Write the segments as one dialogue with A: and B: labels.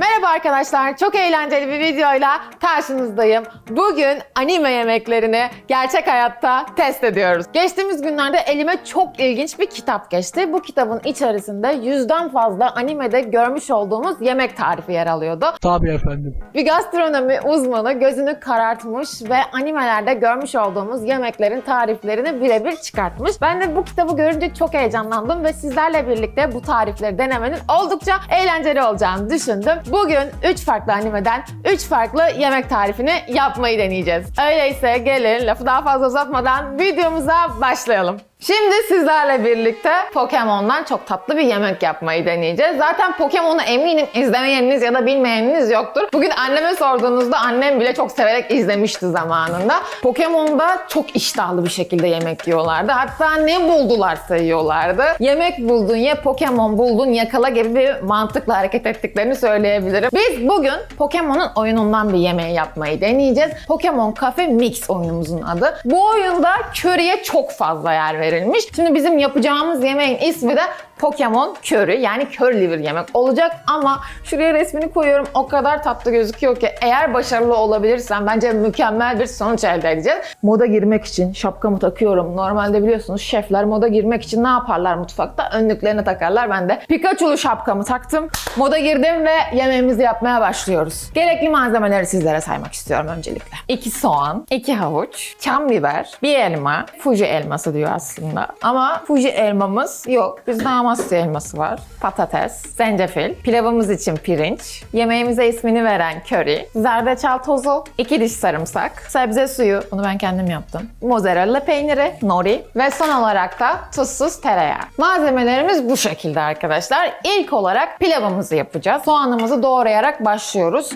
A: Merhaba arkadaşlar, çok eğlenceli bir videoyla karşınızdayım. Bugün anime yemeklerini gerçek hayatta test ediyoruz. Geçtiğimiz günlerde elime çok ilginç bir kitap geçti. Bu kitabın içerisinde yüzden fazla animede görmüş olduğumuz yemek tarifi yer alıyordu.
B: Tabii efendim.
A: Bir gastronomi uzmanı gözünü karartmış ve animelerde görmüş olduğumuz yemeklerin tariflerini birebir çıkartmış. Ben de bu kitabı görünce çok heyecanlandım ve sizlerle birlikte bu tarifleri denemenin oldukça eğlenceli olacağını düşündüm. Bugün 3 farklı animeden 3 farklı yemek tarifini yapmayı deneyeceğiz. Öyleyse gelin lafı daha fazla uzatmadan videomuza başlayalım. Şimdi sizlerle birlikte Pokemon'dan çok tatlı bir yemek yapmayı deneyeceğiz. Zaten Pokemon'u eminim izlemeyeniniz ya da bilmeyeniniz yoktur. Bugün anneme sorduğunuzda annem bile çok severek izlemişti zamanında. Pokemon'da çok iştahlı bir şekilde yemek yiyorlardı. Hatta ne buldularsa yiyorlardı. Yemek buldun ye Pokemon buldun yakala gibi bir mantıkla hareket ettiklerini söyleyebilirim. Biz bugün Pokemon'un oyunundan bir yemeği yapmayı deneyeceğiz. Pokemon Cafe Mix oyunumuzun adı. Bu oyunda curry'e çok fazla yer verilmiş. Şimdi bizim yapacağımız yemeğin ismi de Pokemon Curry yani kör liver yemek olacak ama şuraya resmini koyuyorum o kadar tatlı gözüküyor ki eğer başarılı olabilirsem bence mükemmel bir sonuç elde edeceğiz. Moda girmek için şapkamı takıyorum. Normalde biliyorsunuz şefler moda girmek için ne yaparlar mutfakta? Önlüklerini takarlar. Ben de Pikachu'lu şapkamı taktım. Moda girdim ve yemeğimizi yapmaya başlıyoruz. Gerekli malzemeleri sizlere saymak istiyorum öncelikle. 2 soğan, 2 havuç, çam biber, bir elma. Fuji elması diyor aslında. Ama Fuji elmamız yok. Bizde Amasya elması var. Patates, zencefil, pilavımız için pirinç, yemeğimize ismini veren köri, zerdeçal tozu, 2 diş sarımsak, sebze suyu, bunu ben kendim yaptım, mozzarella peyniri, nori ve son olarak da tuzsuz tereyağı. Malzemelerimiz bu şekilde arkadaşlar. İlk olarak pilavımızı yapacağız. Soğanımızı doğrayarak başlıyoruz.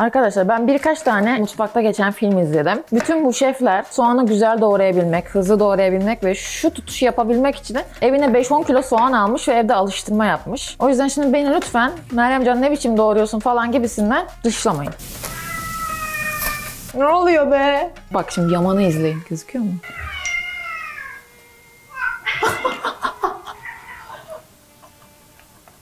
A: Arkadaşlar ben birkaç tane mutfakta geçen film izledim. Bütün bu şefler soğanı güzel doğrayabilmek, hızlı doğrayabilmek ve şu tutuşu yapabilmek için evine 5-10 kilo soğan almış ve evde alıştırma yapmış. O yüzden şimdi beni lütfen Meryem Can ne biçim doğruyorsun falan gibisinden dışlamayın. Ne oluyor be? Bak şimdi Yaman'ı izleyin. Gözüküyor mu?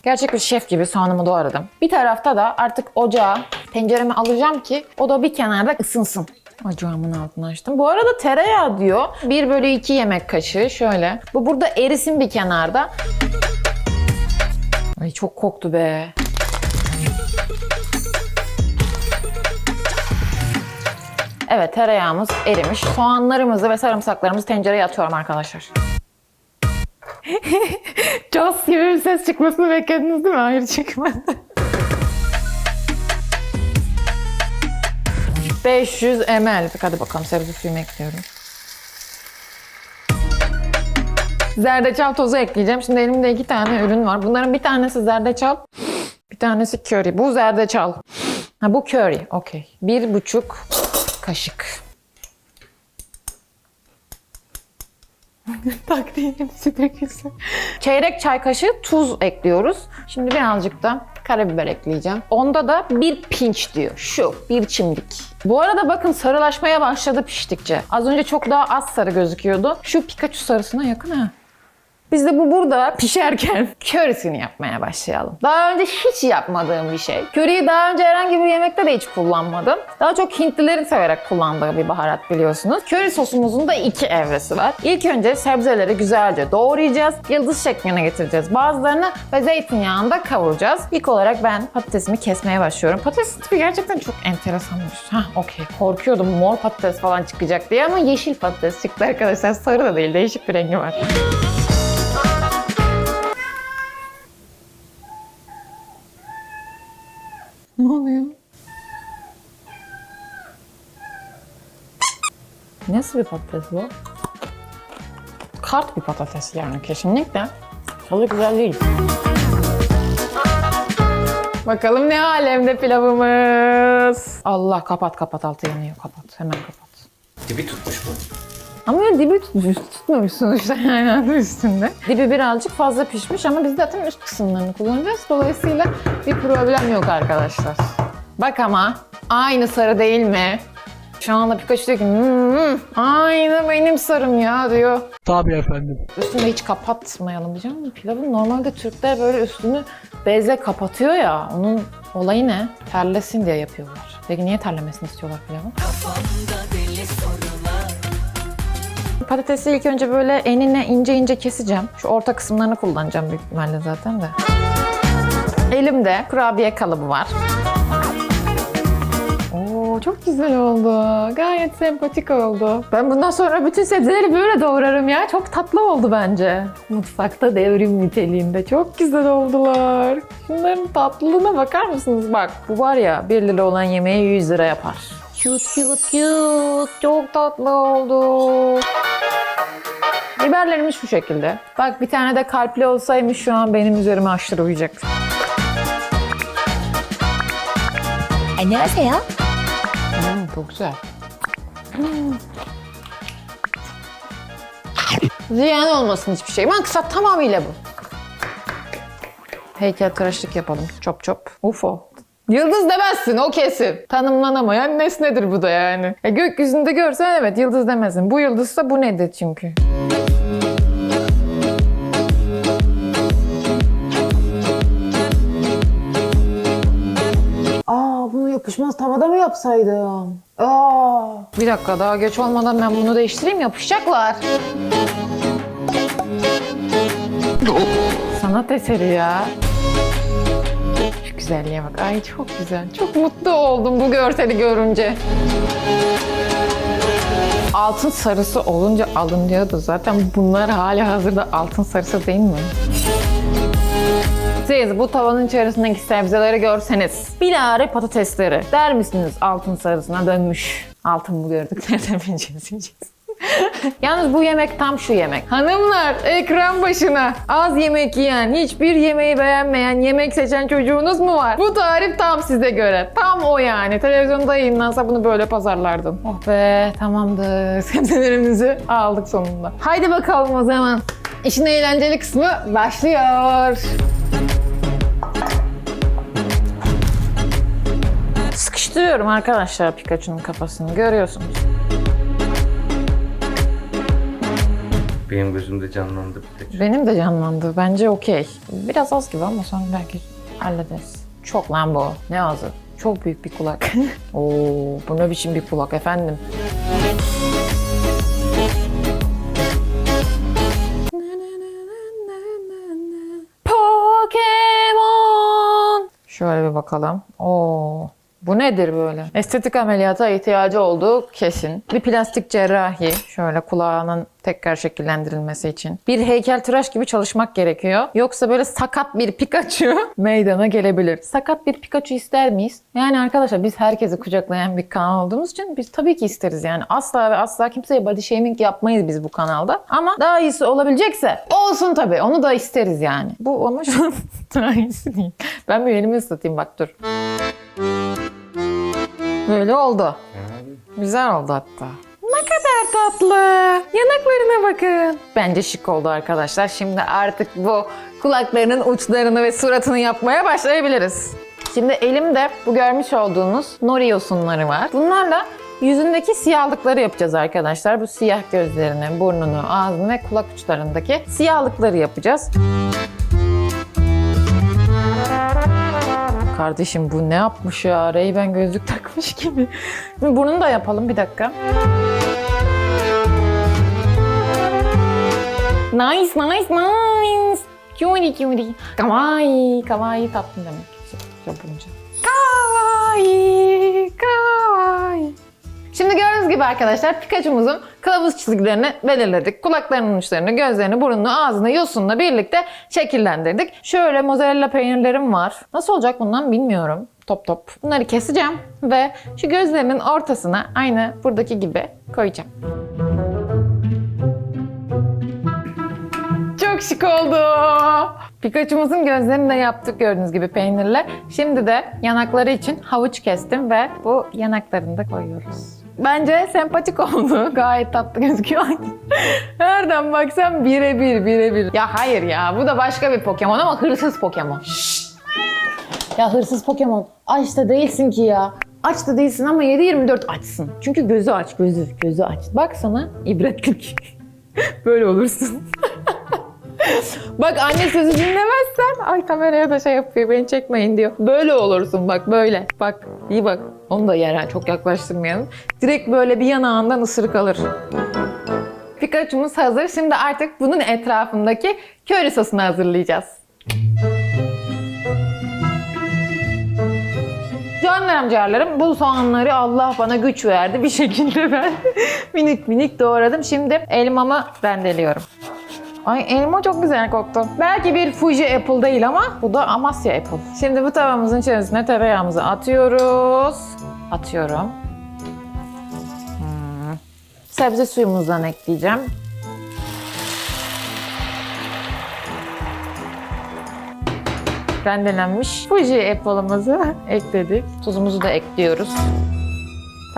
A: Gerçek bir şef gibi soğanımı doğradım. Bir tarafta da artık ocağa tenceremi alacağım ki o da bir kenarda ısınsın. Ocağımın altını açtım. Bu arada tereyağı diyor. 1 bölü 2 yemek kaşığı şöyle. Bu burada erisin bir kenarda. Ay çok koktu be. Evet tereyağımız erimiş. Soğanlarımızı ve sarımsaklarımızı tencereye atıyorum arkadaşlar. Jos gibi bir ses çıkmasını beklediniz değil mi? Hayır çıkmadı. 500 ml. Hadi bakalım sebze suyumu ekliyorum. Zerdeçal tozu ekleyeceğim. Şimdi elimde iki tane ürün var. Bunların bir tanesi zerdeçal, bir tanesi köri. Bu zerdeçal. Ha bu köri. Okey. Bir buçuk kaşık. Takdirin dökülsün. Çeyrek çay kaşığı tuz ekliyoruz. Şimdi birazcık da karabiber ekleyeceğim. Onda da bir pinç diyor. Şu bir çimdik. Bu arada bakın sarılaşmaya başladı piştikçe. Az önce çok daha az sarı gözüküyordu. Şu Pikachu sarısına yakın ha. Biz de bu burada pişerken körisini yapmaya başlayalım. Daha önce hiç yapmadığım bir şey. Köriyi daha önce herhangi bir yemekte de hiç kullanmadım. Daha çok Hintlilerin severek kullandığı bir baharat biliyorsunuz. Köri sosumuzun da iki evresi var. İlk önce sebzeleri güzelce doğrayacağız. Yıldız şekline getireceğiz bazılarını ve zeytinyağında kavuracağız. İlk olarak ben patatesimi kesmeye başlıyorum. Patates tipi gerçekten çok enteresanmış. Hah okey. Korkuyordum mor patates falan çıkacak diye ama yeşil patates çıktı arkadaşlar. Sarı da değil değişik bir rengi var. Ne oluyor? Nasıl bir patates bu? Kart bir patates yani kesinlikle. Tadı güzel değil. Bakalım ne alemde pilavımız. Allah kapat kapat altı yanıyor kapat hemen kapat.
C: Dibi tutmuş bu.
A: Ama ya dibi tutmuş, tutmamış sonuçta yani adı üstünde. Dibi birazcık fazla pişmiş ama biz zaten üst kısımlarını kullanacağız. Dolayısıyla bir problem yok arkadaşlar. Bak ama aynı sarı değil mi? Şu anda Pikachu diyor ki "Hmm, aynı benim sarım ya diyor.
B: Tabii efendim.
A: Üstünü de hiç kapatmayalım diyeceğim ama pilavın normalde Türkler böyle üstünü bezle kapatıyor ya. Onun olayı ne? Terlesin diye yapıyorlar. Peki niye terlemesini istiyorlar pilavın? Patatesi ilk önce böyle enine ince ince keseceğim. Şu orta kısımlarını kullanacağım büyük ihtimalle zaten de. Elimde kurabiye kalıbı var. Oo çok güzel oldu. Gayet sempatik oldu. Ben bundan sonra bütün sebzeleri böyle doğrarım ya. Çok tatlı oldu bence. Mutfakta devrim niteliğinde. Çok güzel oldular. Şunların tatlılığına bakar mısınız? Bak bu var ya 1 lira olan yemeği 100 lira yapar. Cute cute cute. Çok tatlı oldu. Biberlerimiz şu şekilde. Bak bir tane de kalpli olsaymış şu an benim üzerime aşırı uyacak.
C: E, Annyeonghaseyo.
A: Hmm, çok güzel. Hmm. Ziyan olmasın hiçbir şey. Ben kısa tamamıyla bu. Heykel Heykeltıraşlık yapalım. Çop çop. UFO. Yıldız demezsin o kesin. Tanımlanamayan nesnedir bu da yani. E, gökyüzünde görsen evet yıldız demezsin. Bu yıldızsa bu nedir çünkü? Aa bunu yapışmaz tavada mı yapsaydım? Aa. Bir dakika daha geç olmadan ben bunu değiştireyim yapışacaklar. Sanat eseri ya. Güzelliğe bak. Ay çok güzel. Çok mutlu oldum bu görseli görünce. Altın sarısı olunca alınıyordu. Zaten bunlar hala hazırda altın sarısı değil mi? Siz bu tavanın içerisindeki sebzeleri görseniz, bilare patatesleri der misiniz altın sarısına dönmüş? Altın mı gördük? Nereden bileceğiz. Yalnız bu yemek tam şu yemek. Hanımlar ekran başına az yemek yiyen, hiçbir yemeği beğenmeyen, yemek seçen çocuğunuz mu var? Bu tarif tam size göre. Tam o yani. Televizyonda yayınlansa bunu böyle pazarlardım. Oh be tamamdır. Sebzelerimizi aldık sonunda. Haydi bakalım o zaman. İşin eğlenceli kısmı başlıyor. Sıkıştırıyorum arkadaşlar Pikachu'nun kafasını görüyorsunuz.
D: Benim gözümde canlandı Pikachu.
A: Benim de canlandı. Bence okey. Biraz az gibi ama sonra belki hallederiz. Çok lan bu. Ne azı? Çok büyük bir kulak. Oo, bu ne biçim bir kulak efendim. Pokemon. Şöyle bir bakalım. Oo. Bu nedir böyle? Estetik ameliyata ihtiyacı olduğu kesin. Bir plastik cerrahi. Şöyle kulağının tekrar şekillendirilmesi için. Bir heykeltıraş gibi çalışmak gerekiyor. Yoksa böyle sakat bir Pikachu meydana gelebilir. Sakat bir Pikachu ister miyiz? Yani arkadaşlar biz herkesi kucaklayan bir kanal olduğumuz için biz tabii ki isteriz yani. Asla ve asla kimseye body shaming yapmayız biz bu kanalda. Ama daha iyisi olabilecekse olsun tabii. Onu da isteriz yani. Bu ama şu an daha iyisi değil. Ben bir elimi ıslatayım bak dur. Böyle oldu. Güzel oldu hatta. Ne kadar tatlı. Yanaklarına bakın. Bence şık oldu arkadaşlar. Şimdi artık bu kulaklarının uçlarını ve suratını yapmaya başlayabiliriz. Şimdi elimde bu görmüş olduğunuz nori yosunları var. Bunlarla yüzündeki siyahlıkları yapacağız arkadaşlar. Bu siyah gözlerini, burnunu, ağzını ve kulak uçlarındaki siyahlıkları yapacağız. Kardeşim bu ne yapmış ya? Ray-Ban gözlük takmış gibi. Burnunu da yapalım bir dakika. Nice, nice, nice. Cutie, cutie. Kawaii, kawaii tatlı demek. Japonca. Kawaii, kawaii. Şimdi gördüğünüz gibi arkadaşlar Pikachu'muzun kılavuz çizgilerini belirledik. Kulaklarının uçlarını, gözlerini, burnunu, ağzını, yosunla birlikte şekillendirdik. Şöyle mozzarella peynirlerim var. Nasıl olacak bundan bilmiyorum. Top top. Bunları keseceğim ve şu gözlerinin ortasına aynı buradaki gibi koyacağım. Çok şık oldu. Pikachu'muzun gözlerini de yaptık gördüğünüz gibi peynirle. Şimdi de yanakları için havuç kestim ve bu yanaklarını da koyuyoruz. Bence sempatik oldu. Gayet tatlı gözüküyor. Nereden baksan birebir birebir. Ya hayır ya bu da başka bir Pokemon ama hırsız Pokemon. Şşt. Ya hırsız Pokemon. Ay işte değilsin ki ya. aç da değilsin ama 7-24 açsın. Çünkü gözü aç, gözü, gözü aç. Bak sana ibretlik. Böyle olursun. bak anne sözü dinlemezsen, ay kameraya da şey yapıyor, beni çekmeyin diyor. Böyle olursun bak böyle. Bak iyi bak. Onu da yere çok yaklaştırmayalım. Direkt böyle bir yanağından ısırık alır. Pikachu'muz hazır. Şimdi artık bunun etrafındaki köri sosunu hazırlayacağız. Canlarım ciğerlerim bu soğanları Allah bana güç verdi bir şekilde ben minik minik doğradım. Şimdi elmamı rendeliyorum. Ay elma çok güzel koktu. Belki bir Fuji Apple değil ama bu da Amasya Apple. Şimdi bu tavamızın içerisine tereyağımızı atıyoruz. Atıyorum. Hmm. Sebze suyumuzdan ekleyeceğim. rendelenmiş Fuji apple'ımızı ekledik. Tuzumuzu da ekliyoruz.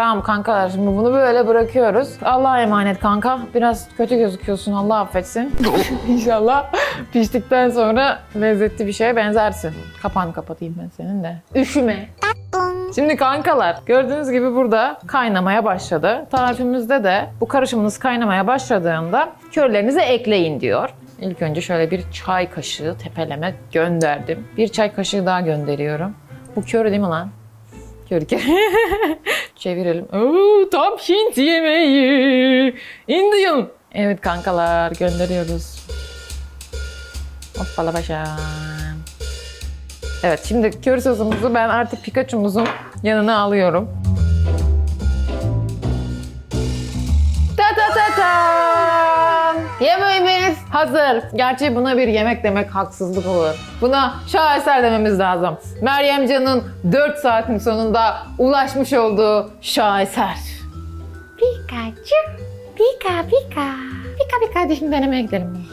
A: Tamam kankalar şimdi bunu böyle bırakıyoruz. Allah'a emanet kanka. Biraz kötü gözüküyorsun Allah affetsin. İnşallah piştikten sonra lezzetli bir şeye benzersin. Kapağını kapatayım ben senin de. Üşüme. Şimdi kankalar gördüğünüz gibi burada kaynamaya başladı. Tarifimizde de bu karışımınız kaynamaya başladığında körlerinizi ekleyin diyor. İlk önce şöyle bir çay kaşığı tepeleme gönderdim. Bir çay kaşığı daha gönderiyorum. Bu kör değil mi lan? Kör. Çevirelim. Oo, tam Hint yemeği. Indian. Evet kankalar gönderiyoruz. Hoppala başa. Evet şimdi köri sosumuzu ben artık Pikachu'muzun yanına alıyorum. Yemeğimiz hazır. Gerçi buna bir yemek demek haksızlık olur. Buna şaheser dememiz lazım. Meryem Can'ın 4 saatin sonunda ulaşmış olduğu şaheser. Pikachu, pika pika. Pika pika şimdi denemeye gidelim.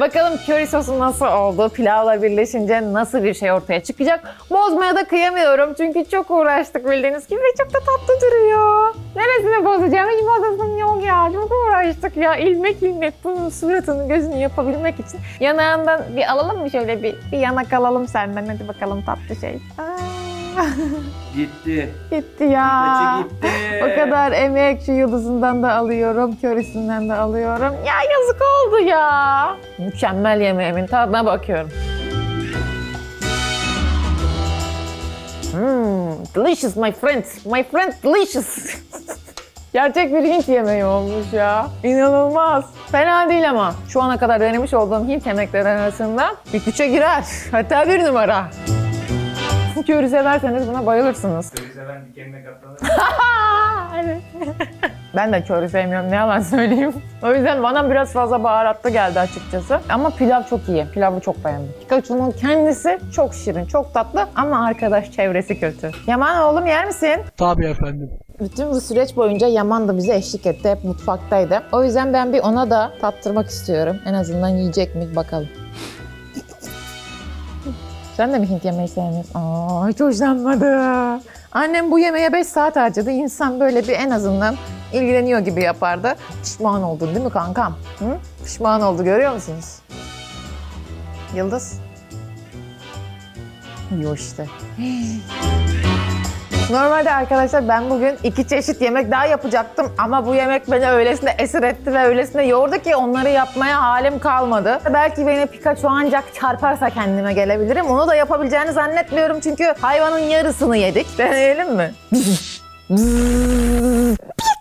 A: Bakalım köri sosu nasıl oldu? Pilavla birleşince nasıl bir şey ortaya çıkacak? Bozmaya da kıyamıyorum çünkü çok uğraştık bildiğiniz gibi çok da tatlı duruyor. Neresini bozacağım? Hiç bozasım yok ya. Çok uğraştık ya. İlmek ilmek bunun suratını gözünü yapabilmek için. Yanağından bir alalım mı şöyle bir, bir yanak alalım senden. Hadi bakalım tatlı şey. Aa,
B: Gitti.
A: gitti ya.
B: Kaçı gitti.
A: O kadar emek şu yıldızından da alıyorum, körisinden de alıyorum. Ya yazık oldu ya. Mükemmel yemeğimin tadına bakıyorum. Hmm, delicious my friends. My friend delicious. Gerçek bir Hint yemeği olmuş ya. İnanılmaz. Fena değil ama. Şu ana kadar denemiş olduğum Hint yemekleri arasında ilk üçe girer. Hatta bir numara. Köri severseniz buna bayılırsınız.
B: Söylese ben dikenine katlanırım.
A: evet. ben de köri sevmiyorum ne yalan söyleyeyim. O yüzden bana biraz fazla baharatlı geldi açıkçası. Ama pilav çok iyi. Pilavı çok beğendim. Pikachu'nun kendisi çok şirin, çok tatlı ama arkadaş çevresi kötü. Yaman oğlum yer misin?
C: Tabii efendim.
A: Bütün bu süreç boyunca Yaman da bize eşlik etti. Hep mutfaktaydı. O yüzden ben bir ona da tattırmak istiyorum. En azından yiyecek mi bakalım. Sen de mi Hint yemeği sevmiyorsun? Aa, hiç hoşlanmadı. Annem bu yemeğe 5 saat harcadı. İnsan böyle bir en azından ilgileniyor gibi yapardı. Pişman oldun değil mi kankam? Hı? Pişman oldu görüyor musunuz? Yıldız? Yok işte. Normalde arkadaşlar ben bugün iki çeşit yemek daha yapacaktım ama bu yemek beni öylesine esir etti ve öylesine yordu ki onları yapmaya halim kalmadı. Belki beni Pikachu ancak çarparsa kendime gelebilirim. Onu da yapabileceğini zannetmiyorum çünkü hayvanın yarısını yedik. Deneyelim mi?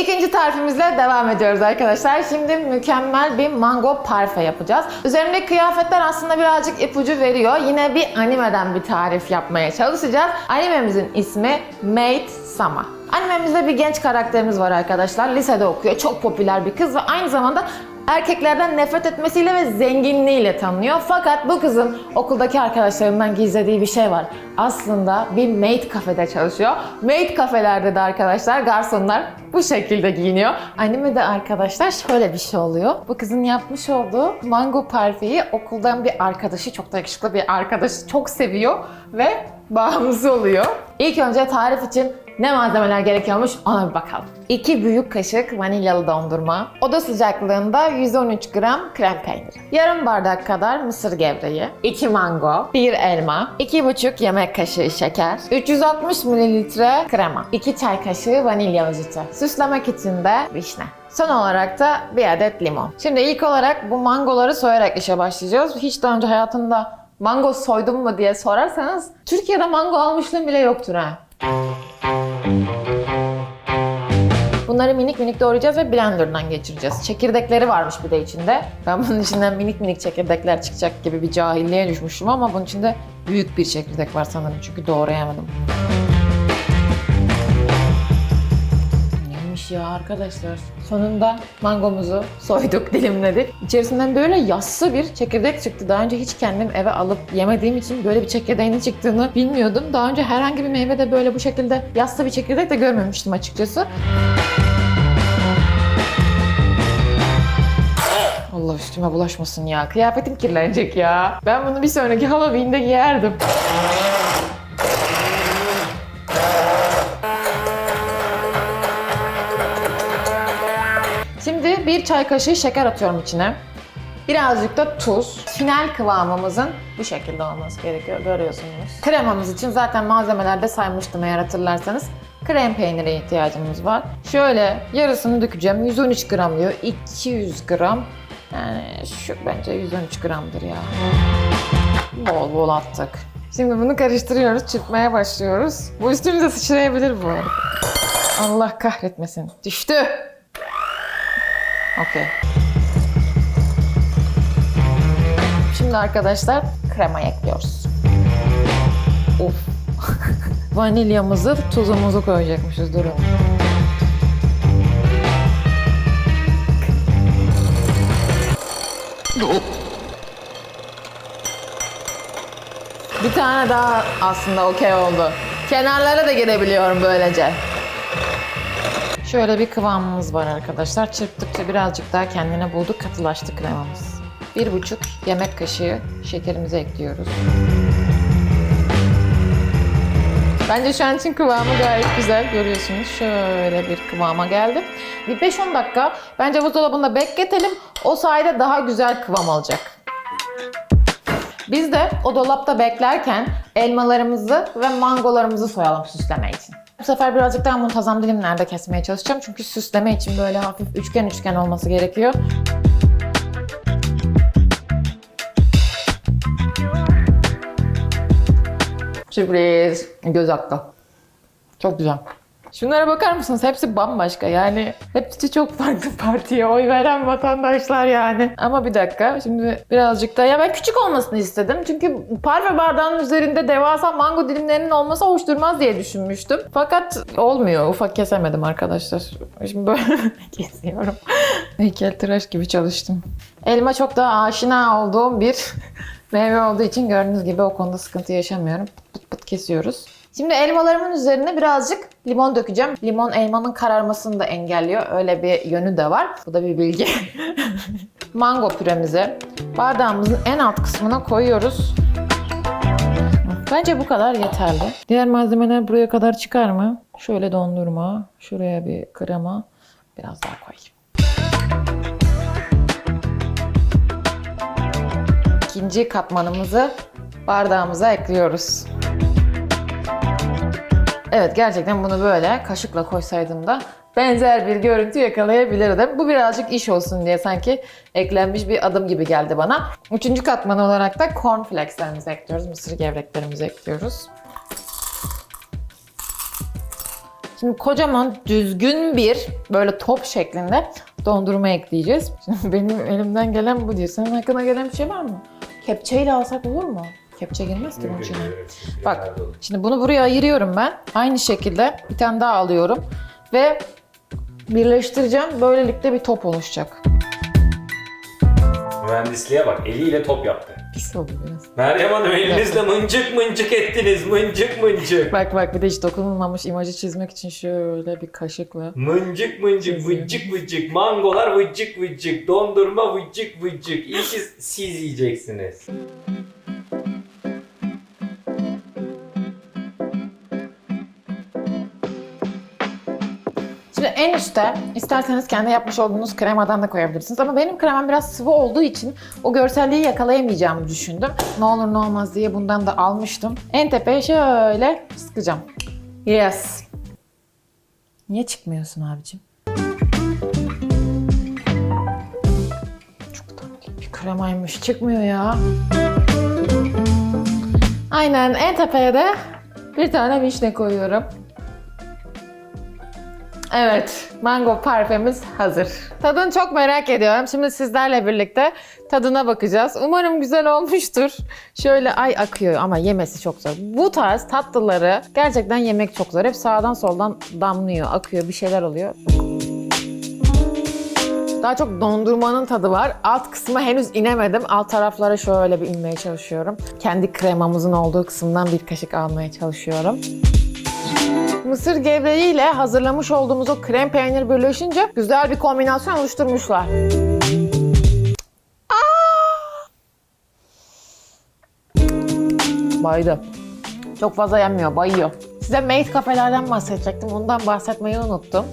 A: İkinci tarifimizle devam ediyoruz arkadaşlar. Şimdi mükemmel bir mango parfe yapacağız. Üzerindeki kıyafetler aslında birazcık ipucu veriyor. Yine bir animeden bir tarif yapmaya çalışacağız. Animemizin ismi Made Sama. Animemizde bir genç karakterimiz var arkadaşlar. Lisede okuyor. Çok popüler bir kız ve aynı zamanda erkeklerden nefret etmesiyle ve zenginliğiyle tanınıyor. Fakat bu kızın okuldaki arkadaşlarından gizlediği bir şey var. Aslında bir maid kafede çalışıyor. Maid kafelerde de arkadaşlar garsonlar bu şekilde giyiniyor. Animede arkadaşlar şöyle bir şey oluyor. Bu kızın yapmış olduğu mango parfeyi okuldan bir arkadaşı, çok da yakışıklı bir arkadaşı çok seviyor ve bağımlısı oluyor. İlk önce tarif için ne malzemeler gerekiyormuş ona bir bakalım. 2 büyük kaşık vanilyalı dondurma, oda sıcaklığında 113 gram krem peyniri, yarım bardak kadar mısır gevreği, 2 mango, 1 elma, 2,5 yemek kaşığı şeker, 360 mililitre krema, 2 çay kaşığı vanilya özütü. Süslemek için de vişne. Son olarak da bir adet limon. Şimdi ilk olarak bu mangoları soyarak işe başlayacağız. Hiç daha önce hayatımda mango soydum mu diye sorarsanız Türkiye'de mango almışlığım bile yoktur ha. Bunları minik minik doğrayacağız ve blenderdan geçireceğiz. Çekirdekleri varmış bir de içinde. Ben bunun içinden minik minik çekirdekler çıkacak gibi bir cahilliğe düşmüştüm ama bunun içinde büyük bir çekirdek var sanırım çünkü doğrayamadım. Neymiş ya arkadaşlar? Sonunda mangomuzu soyduk, dilimledik. İçerisinden böyle yassı bir çekirdek çıktı. Daha önce hiç kendim eve alıp yemediğim için böyle bir çekirdeğinin çıktığını bilmiyordum. Daha önce herhangi bir meyvede böyle bu şekilde yassı bir çekirdek de görmemiştim açıkçası. Üstüme bulaşmasın ya. Kıyafetim kirlenecek ya. Ben bunu bir sonraki Halloween'de giyerdim. Şimdi bir çay kaşığı şeker atıyorum içine. Birazcık da tuz. Final kıvamımızın bu şekilde olması gerekiyor. Görüyorsunuz. Kremamız için zaten malzemelerde saymıştım eğer hatırlarsanız. Krem peynire ihtiyacımız var. Şöyle yarısını dökeceğim. 113 gram diyor. 200 gram. Yani şu bence 113 gramdır ya. Bol bol attık. Şimdi bunu karıştırıyoruz, çırpmaya başlıyoruz. Bu üstümüze sıçrayabilir bu arada. Allah kahretmesin. Düştü. Okey. Şimdi arkadaşlar krema ekliyoruz. Of. Vanilyamızı, tuzumuzu koyacakmışız durun. Bir tane daha aslında okey oldu. Kenarlara da girebiliyorum böylece. Şöyle bir kıvamımız var arkadaşlar. Çırptıkça birazcık daha kendine buldu, katılaştı kremamız. Bir buçuk yemek kaşığı şekerimizi ekliyoruz. Bence şu an için kıvamı gayet güzel. Görüyorsunuz şöyle bir kıvama geldi. Bir 5-10 dakika bence buzdolabında bekletelim. O sayede daha güzel kıvam alacak. Biz de o dolapta beklerken elmalarımızı ve mangolarımızı soyalım süsleme için. Bu sefer birazcık daha muntazam dilimlerde kesmeye çalışacağım. Çünkü süsleme için böyle hafif üçgen üçgen olması gerekiyor. Sürpriz. Göz hakkı. Çok güzel. Şunlara bakar mısınız? Hepsi bambaşka yani. Hepsi çok farklı partiye oy veren vatandaşlar yani. Ama bir dakika şimdi birazcık da ya ben küçük olmasını istedim. Çünkü parve bardağının üzerinde devasa mango dilimlerinin olması hoş durmaz diye düşünmüştüm. Fakat olmuyor. Ufak kesemedim arkadaşlar. Şimdi böyle kesiyorum. Heykeltıraş gibi çalıştım. Elma çok daha aşina olduğum bir meyve olduğu için gördüğünüz gibi o konuda sıkıntı yaşamıyorum. Pıt pıt kesiyoruz. Şimdi elmalarımın üzerine birazcık limon dökeceğim. Limon elmanın kararmasını da engelliyor. Öyle bir yönü de var. Bu da bir bilgi. Mango püremizi bardağımızın en alt kısmına koyuyoruz. Bence bu kadar yeterli. Diğer malzemeler buraya kadar çıkar mı? Şöyle dondurma, şuraya bir krema, biraz daha koyayım. İkinci katmanımızı bardağımıza ekliyoruz. Evet gerçekten bunu böyle kaşıkla koysaydım da benzer bir görüntü yakalayabilirdim. Bu birazcık iş olsun diye sanki eklenmiş bir adım gibi geldi bana. Üçüncü katman olarak da cornflakeslerimizi ekliyoruz. Mısır gevreklerimizi ekliyoruz. Şimdi kocaman düzgün bir böyle top şeklinde dondurma ekleyeceğiz. Şimdi benim elimden gelen bu diyor. Senin hakkına gelen bir şey var mı? Kepçeyle alsak olur mu? Kepçe girmez ki bunun içine. Bak şimdi bunu buraya ayırıyorum ben. Aynı şekilde bir tane daha alıyorum. Ve birleştireceğim. Böylelikle bir top oluşacak.
C: Mühendisliğe bak eliyle top yaptı.
A: Pis oldu biraz.
C: Meryem Hanım elinizle mıncık mıncık ettiniz mıncık mıncık.
A: Bak bak bir de hiç dokunulmamış imajı çizmek için şöyle bir kaşıkla.
C: Mıncık mıncık vıcık vıcık mangolar vıcık vıcık dondurma vıcık vıcık iyi ki siz yiyeceksiniz.
A: En üstte isterseniz kendi yapmış olduğunuz kremadan da koyabilirsiniz. Ama benim kremam biraz sıvı olduğu için o görselliği yakalayamayacağımı düşündüm. Ne olur ne olmaz diye bundan da almıştım. En tepeye şöyle sıkacağım. Yes. Niye çıkmıyorsun abicim? Çok tatlı bir kremaymış. Çıkmıyor ya. Aynen en tepeye de bir tane vişne koyuyorum. Evet, mango parfümümüz hazır. Tadını çok merak ediyorum. Şimdi sizlerle birlikte tadına bakacağız. Umarım güzel olmuştur. Şöyle ay akıyor ama yemesi çok zor. Bu tarz tatlıları gerçekten yemek çok zor. Hep sağdan soldan damlıyor, akıyor, bir şeyler oluyor. Daha çok dondurmanın tadı var. Alt kısma henüz inemedim. Alt taraflara şöyle bir inmeye çalışıyorum. Kendi kremamızın olduğu kısımdan bir kaşık almaya çalışıyorum. Mısır gevreği ile hazırlamış olduğumuz o krem peynir birleşince güzel bir kombinasyon oluşturmuşlar. Baydı. Çok fazla yenmiyor, bayıyor. Size Made kafelerden bahsedecektim. Ondan bahsetmeyi unuttum.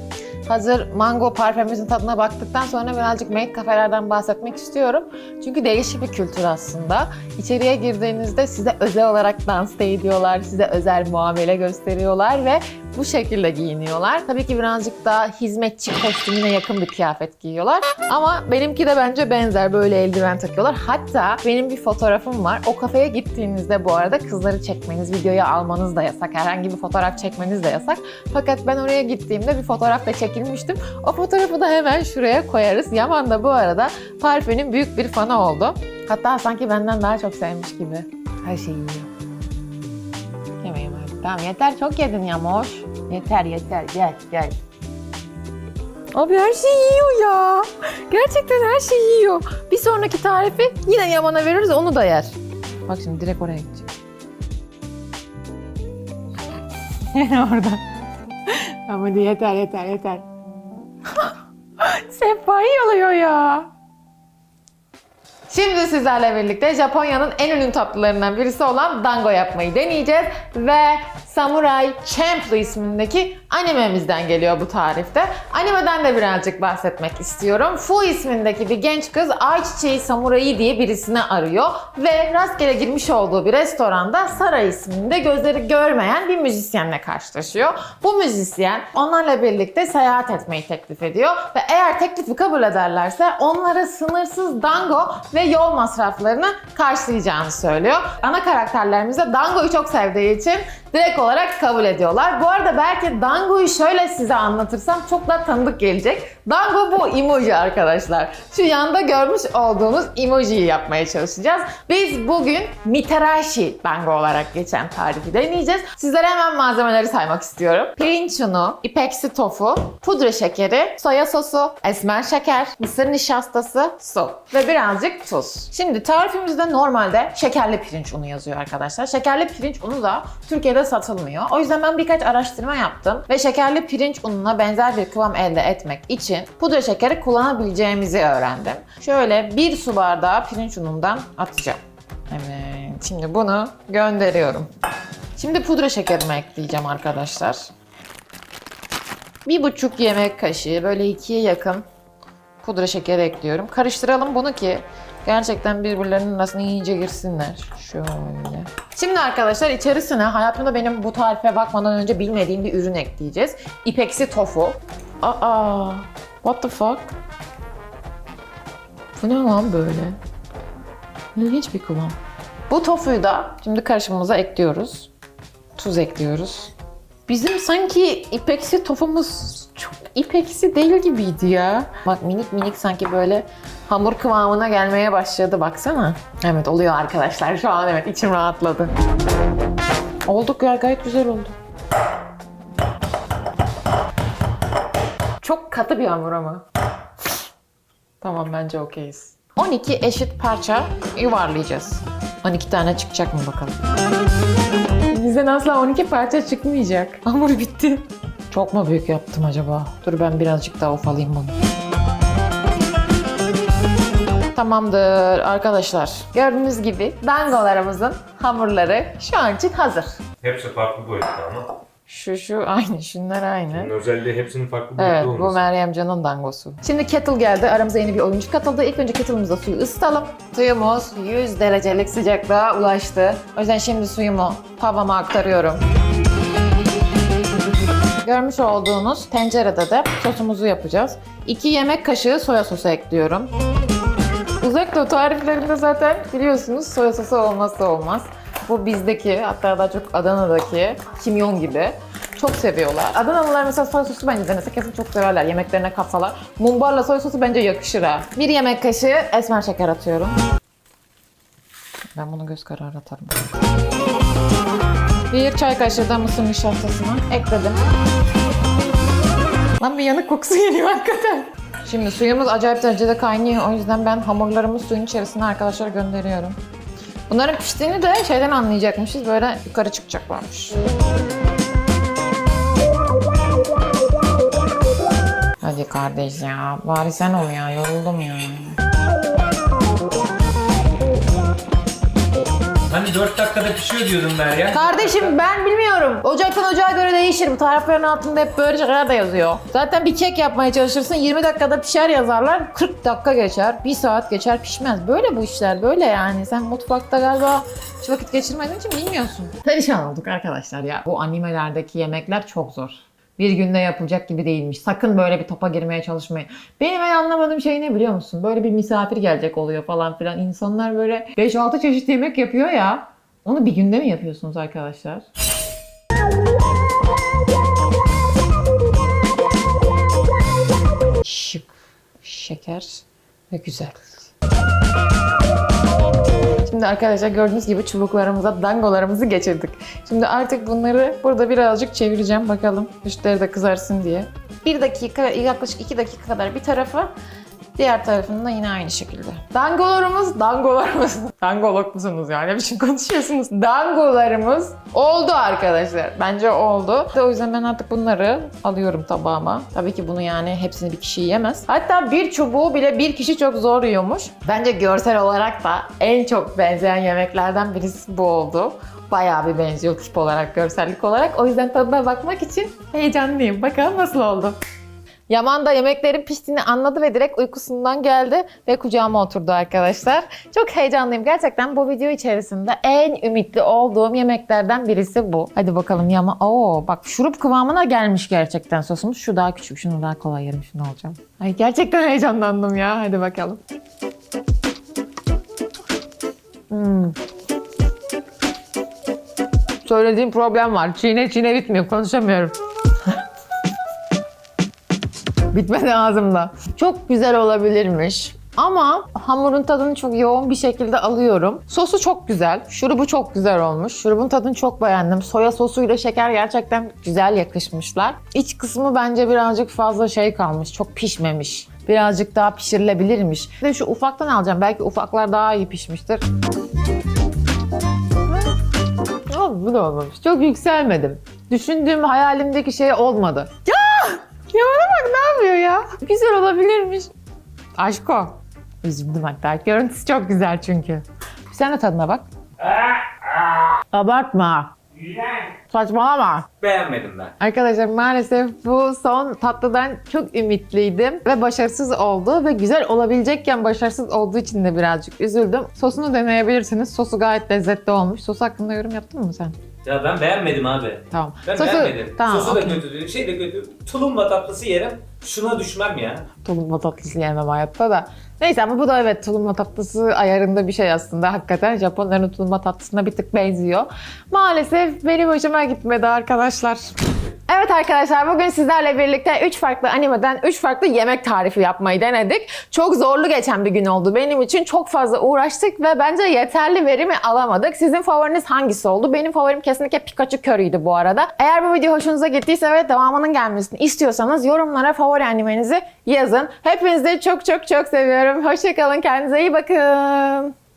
A: Hazır mango parfümümüzün tadına baktıktan sonra birazcık Made kafelerden bahsetmek istiyorum. Çünkü değişik bir kültür aslında. İçeriye girdiğinizde size özel olarak dans da ediyorlar, size özel muamele gösteriyorlar ve bu şekilde giyiniyorlar. Tabii ki birazcık daha hizmetçi kostümüne yakın bir kıyafet giyiyorlar. Ama benimki de bence benzer böyle eldiven takıyorlar. Hatta benim bir fotoğrafım var. O kafeye gittiğinizde bu arada kızları çekmeniz, videoya almanız da yasak. Herhangi bir fotoğraf çekmeniz de yasak. Fakat ben oraya gittiğimde bir fotoğraf da çekilmiştim. O fotoğrafı da hemen şuraya koyarız. Yaman da bu arada parfümün büyük bir fanı oldu. Hatta sanki benden daha çok sevmiş gibi. Her şeyi yiyor. Yemeğim abi. Tamam yeter çok yedin Yamoş. Yeter yeter gel gel. Abi her şeyi yiyor ya. Gerçekten her şeyi yiyor. Bir sonraki tarifi yine Yaman'a veririz onu da yer. Bak şimdi direkt oraya gidecek. Yine orada. Ama yeter yeter yeter. Sehpayı yalıyor ya. Şimdi sizlerle birlikte Japonya'nın en ünlü tatlılarından birisi olan dango yapmayı deneyeceğiz ve Samurai Champloo ismindeki animemizden geliyor bu tarifte. Animeden de birazcık bahsetmek istiyorum. Fu ismindeki bir genç kız Ayçiçeği Samurai diye birisini arıyor ve rastgele girmiş olduğu bir restoranda Sara isminde gözleri görmeyen bir müzisyenle karşılaşıyor. Bu müzisyen onlarla birlikte seyahat etmeyi teklif ediyor ve eğer teklifi kabul ederlerse onlara sınırsız dango ve yol masraflarını karşılayacağını söylüyor. Ana karakterlerimiz de dangoyu çok sevdiği için direkt olarak kabul ediyorlar. Bu arada belki dangoyu şöyle size anlatırsam çok daha tanıdık gelecek. Dango bu emoji arkadaşlar. Şu yanda görmüş olduğunuz emojiyi yapmaya çalışacağız. Biz bugün Mitarashi dango olarak geçen tarifi deneyeceğiz. Sizlere hemen malzemeleri saymak istiyorum. Pirinç unu, ipeksi tofu, pudra şekeri, soya sosu, esmer şeker, mısır nişastası, su ve birazcık tuz. Şimdi tarifimizde normalde şekerli pirinç unu yazıyor arkadaşlar. Şekerli pirinç unu da Türkiye'de satılmıyor. O yüzden ben birkaç araştırma yaptım ve şekerli pirinç ununa benzer bir kıvam elde etmek için pudra şekeri kullanabileceğimizi öğrendim. Şöyle bir su bardağı pirinç unundan atacağım. Evet, şimdi bunu gönderiyorum. Şimdi pudra şekerimi ekleyeceğim arkadaşlar. Bir buçuk yemek kaşığı, böyle ikiye yakın pudra şekeri ekliyorum. Karıştıralım bunu ki gerçekten birbirlerinin arasına iyice girsinler. Şöyle. Şimdi arkadaşlar içerisine hayatımda benim bu tarife bakmadan önce bilmediğim bir ürün ekleyeceğiz. İpeksi tofu. Aa, what the fuck? Bu ne lan böyle? İlginç bir kıvam. Bu tofuyu da şimdi karışımımıza ekliyoruz. Tuz ekliyoruz. Bizim sanki ipeksi tofumuz çok ipeksi değil gibiydi ya. Bak minik minik sanki böyle hamur kıvamına gelmeye başladı baksana. Evet oluyor arkadaşlar şu an evet içim rahatladı. Olduk ya gayet güzel oldu. Çok katı bir hamur ama. Tamam bence okeyiz. 12 eşit parça yuvarlayacağız. 12 tane çıkacak mı bakalım. Bizden asla 12 parça çıkmayacak. Hamur bitti. Çok mu büyük yaptım acaba? Dur ben birazcık daha ufalayayım bunu. Tamamdır arkadaşlar. Gördüğünüz gibi dangolarımızın hamurları şu an için hazır.
C: Hepsi farklı boyutta ama.
A: Şu şu aynı, şunlar aynı.
C: özelliği hepsinin farklı
A: Evet, bu Meryem Can'ın dangosu. Şimdi kettle geldi. Aramıza yeni bir oyuncu katıldı. İlk önce kettle'ımızda suyu ısıtalım. Suyumuz 100 derecelik sıcaklığa ulaştı. O yüzden şimdi suyumu tavama aktarıyorum. Görmüş olduğunuz tencerede de sosumuzu yapacağız. 2 yemek kaşığı soya sosu ekliyorum. Doğu tariflerinde zaten biliyorsunuz soya sosu olmazsa olmaz. Bu bizdeki hatta daha çok Adana'daki kimyon gibi çok seviyorlar. Adanalılar mesela soya sosu bence denese kesin çok severler. Yemeklerine katsalar. Mumbarla soya sosu bence yakışır ha. Bir yemek kaşığı esmer şeker atıyorum. Ben bunu göz kararı atarım. Bir çay kaşığı da mısır nişastasını ekledim. Lan bir yanık kokusu geliyor hakikaten. Şimdi suyumuz acayip derecede kaynıyor. O yüzden ben hamurlarımı suyun içerisine arkadaşlar gönderiyorum. Bunların piştiğini de şeyden anlayacakmışız. Böyle yukarı çıkacaklarmış. Hadi kardeş ya. Bari sen ol ya. Yoruldum ya.
C: Hani 4 dakikada pişiyor diyordun Meryem.
A: Kardeşim ben bilmiyorum. Ocaktan ocağa göre değişir. Bu tariflerin altında hep böyle şeyler de yazıyor. Zaten bir kek yapmaya çalışırsın 20 dakikada pişer yazarlar. 40 dakika geçer, 1 saat geçer pişmez. Böyle bu işler böyle yani. Sen mutfakta galiba hiç vakit geçirmediğin için bilmiyorsun. Perişan olduk arkadaşlar ya. Bu animelerdeki yemekler çok zor. Bir günde yapılacak gibi değilmiş. Sakın böyle bir topa girmeye çalışmayın. Benim en anlamadığım şey ne biliyor musun? Böyle bir misafir gelecek oluyor falan filan. İnsanlar böyle 5-6 çeşit yemek yapıyor ya. Onu bir günde mi yapıyorsunuz arkadaşlar? Şık, şeker ve güzel. Şimdi arkadaşlar gördüğünüz gibi çubuklarımıza dangolarımızı geçirdik. Şimdi artık bunları burada birazcık çevireceğim bakalım. Üstleri de kızarsın diye. Bir dakika, yaklaşık iki dakika kadar bir tarafa, diğer tarafında yine aynı şekilde. Dangolarımız, dangolarımız. Dangolog musunuz yani? Ne biçim konuşuyorsunuz? Dangolarımız oldu arkadaşlar. Bence oldu. O yüzden ben artık bunları alıyorum tabağıma. Tabii ki bunu yani hepsini bir kişi yiyemez. Hatta bir çubuğu bile bir kişi çok zor yiyormuş. Bence görsel olarak da en çok benzeyen yemeklerden birisi bu oldu. Bayağı bir benziyor tip olarak, görsellik olarak. O yüzden tadına bakmak için heyecanlıyım. Bakalım nasıl oldu. Yaman da yemeklerin piştiğini anladı ve direkt uykusundan geldi ve kucağıma oturdu arkadaşlar. Çok heyecanlıyım. Gerçekten bu video içerisinde en ümitli olduğum yemeklerden birisi bu. Hadi bakalım Yaman. Oo bak şurup kıvamına gelmiş gerçekten sosumuz. Şu daha küçük. Şunu daha kolay yerim. Şunu alacağım. Ay gerçekten heyecanlandım ya. Hadi bakalım. Hmm. Söylediğim problem var. Çiğne çiğne bitmiyor. Konuşamıyorum. Bitmedi ağzımda. Çok güzel olabilirmiş. Ama hamurun tadını çok yoğun bir şekilde alıyorum. Sosu çok güzel. Şurubu çok güzel olmuş. Şurubun tadını çok beğendim. Soya sosuyla şeker gerçekten güzel yakışmışlar. İç kısmı bence birazcık fazla şey kalmış. Çok pişmemiş. Birazcık daha pişirilebilirmiş. Bir de şu ufaktan alacağım. Belki ufaklar daha iyi pişmiştir. Ama bu da olmamış. Çok yükselmedim. Düşündüğüm hayalimdeki şey olmadı. Ya! Yaman'a bak ne yapıyor ya? Güzel olabilirmiş. Aşk o. Üzüldüm hatta. Görüntüsü çok güzel çünkü. Sen de tadına bak. Abartma. Saçmalama.
C: Beğenmedim ben.
A: Arkadaşlar maalesef bu son tatlıdan çok ümitliydim ve başarısız oldu ve güzel olabilecekken başarısız olduğu için de birazcık üzüldüm. Sosunu deneyebilirsiniz. Sosu gayet lezzetli olmuş. Sos hakkında yorum yaptın mı sen?
C: Ya ben beğenmedim abi.
A: Tamam.
C: Ben
A: Sosu,
C: beğenmedim.
A: Tamam,
C: Sosu da
A: okey.
C: kötü, şey de kötü. Tulumba tatlısı yerim. Şuna düşmem ya.
A: Tulumba tatlısı yemem hayatta da. Neyse ama bu da evet tulumba tatlısı ayarında bir şey aslında. Hakikaten Japonların tulumba tatlısına bir tık benziyor. Maalesef benim hoşuma gitmedi arkadaşlar. Evet arkadaşlar bugün sizlerle birlikte 3 farklı animeden 3 farklı yemek tarifi yapmayı denedik. Çok zorlu geçen bir gün oldu benim için. Çok fazla uğraştık ve bence yeterli verimi alamadık. Sizin favoriniz hangisi oldu? Benim favorim kesinlikle Pikachu Curry'ydi bu arada. Eğer bu video hoşunuza gittiyse ve devamının gelmesini istiyorsanız yorumlara favori animenizi yazın. Hepinizi çok çok çok seviyorum. Hoşçakalın. Kendinize iyi bakın.